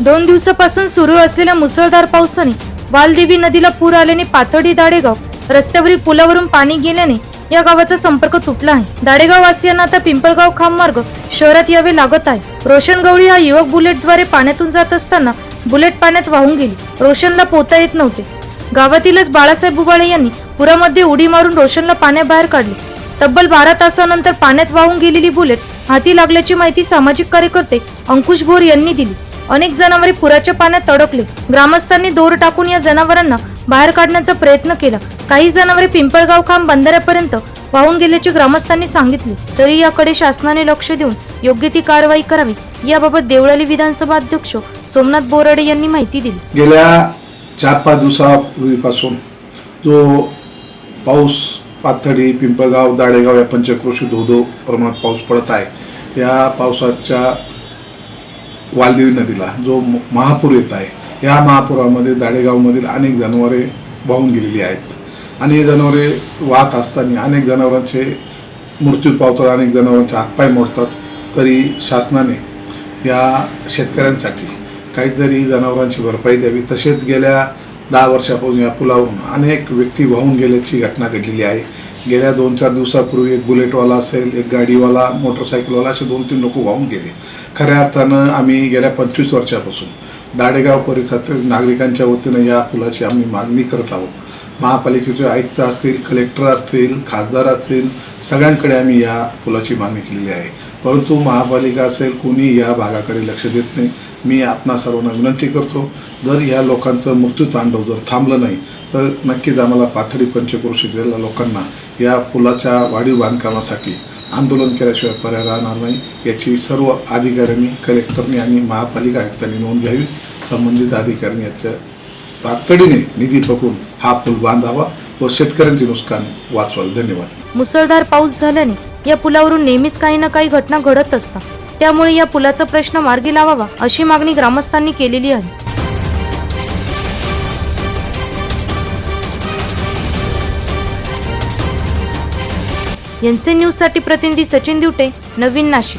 दोन दिवसापासून सुरू असलेल्या मुसळधार पावसाने वालदेवी नदीला पूर आल्याने पाथर्डी दाडेगाव रस्त्यावरील पुलावरून पाणी गेल्याने या गावाचा संपर्क तुटला आहे. दाडेगाव वासियांना आता पिंपळगाव खाम मार्ग शहरात यावे लागत आहे. रोशन गवळी हा युवक बुलेटद्वारे पाण्यातून जात असताना बुलेट पाण्यात वाहून गेली. रोशनला पोहता येत नव्हते. गावातीलच बाळासाहेब बुबाळे यांनी पुरामध्ये उडी मारून रोशनला पाण्याबाहेर काढले. तब्बल बारा तासानंतर पाण्यात वाहून गेलेली बुलेट हाती लागल्याची माहिती सामाजिक कार्यकर्ते अंकुश भोर यांनी दिली. अनेक जनावरे पुराच्या पाण्यात अडकले ग्रामस्थांनी दोर टाकून या जनावरांना बाहेर काढण्याचा प्रयत्न केला. काही जनावरे पिंपळगाव खांब बंधाऱ्यापर्यंत वाहून गेल्याचे ग्रामस्थांनी सांगितले. तरी याकडे शासनाने लक्ष देऊन योग्य ती कारवाई करावी. याबाबत देवळाली विधानसभा अध्यक्ष सोमनाथ बोराडे यांनी माहिती दिली. गेल्या चार पाच दिवसापूर्वीपासून जो पाऊस पाथडी पिंपळगाव दाडेगाव या पंचक्रोशी धो धो प्रमाणात पाऊस पडत आहे या पावसाच्या वालदेवी नदीला जो महापूर येत आहे या महापुरामध्ये दाडेगावमधील अनेक जनावरे वाहून गेलेली आहेत. आणि हे जनावरे वाहत असताना अनेक जनावरांचे मृत्यू पावतात अनेक जनावरांचे हातपाय मोडतात तरी शासनाने या शेतकऱ्यांसाठी काहीतरी जनावरांची भरपाई द्यावी. तसेच गेल्या दहा वर्षापासून या पुलावरून अनेक व्यक्ती वाहून गेल्याची घटना घडलेली आहे. गेल्या दोन चार दिवसापूर्वी एक बुलेटवाला असेल एक गाडीवाला मोटरसायकलवाला असे दोन तीन लोक वाहून गेले. खऱ्या अर्थानं आम्ही गेल्या पंचवीस वर्षापासून दाडेगाव परिसरातील नागरिकांच्या वतीनं या पुलाची आम्ही मागणी करत आहोत. महापालिकेचे आयुक्त असतील कलेक्टर असतील खासदार असतील सगळ्यांकडे आम्ही या पुलाची मागणी केलेली आहे. परंतु महापालिका असेल कोणी या भागाकडे लक्ष देत नाही. मी आपणा सर्वांना विनंती करतो जर या लोकांचं मृत्यूतांडव जर थांबलं नाही तर नक्कीच आम्हाला पाथडी पंचक्रोशीतल्या लोकांना या पुलाच्या वाढीव बांधकामासाठी आंदोलन केल्याशिवाय पर्याय राहणार नाही. याची सर्व अधिकाऱ्यांनी कलेक्टरनी आणि महापालिका आयुक्तांनी नोंद घ्यावी. संबंधित अधिकाऱ्यांनी याच्या तातडीने निधी पकडून हा पूल बांधावा. व शेतकऱ्यांचे नुकसान वाचवावे. धन्यवाद. मुसळधार पाऊस झाल्याने या पुलावरून नेहमीच काही ना काही घटना घडत असतात. त्यामुळे या पुलाचा प्रश्न मार्गी लावावा अशी मागणी ग्रामस्थांनी केलेली आहे. एनसी न्यूजसाठी प्रतिनिधी सचिन दिवटे नवीन नाशिक.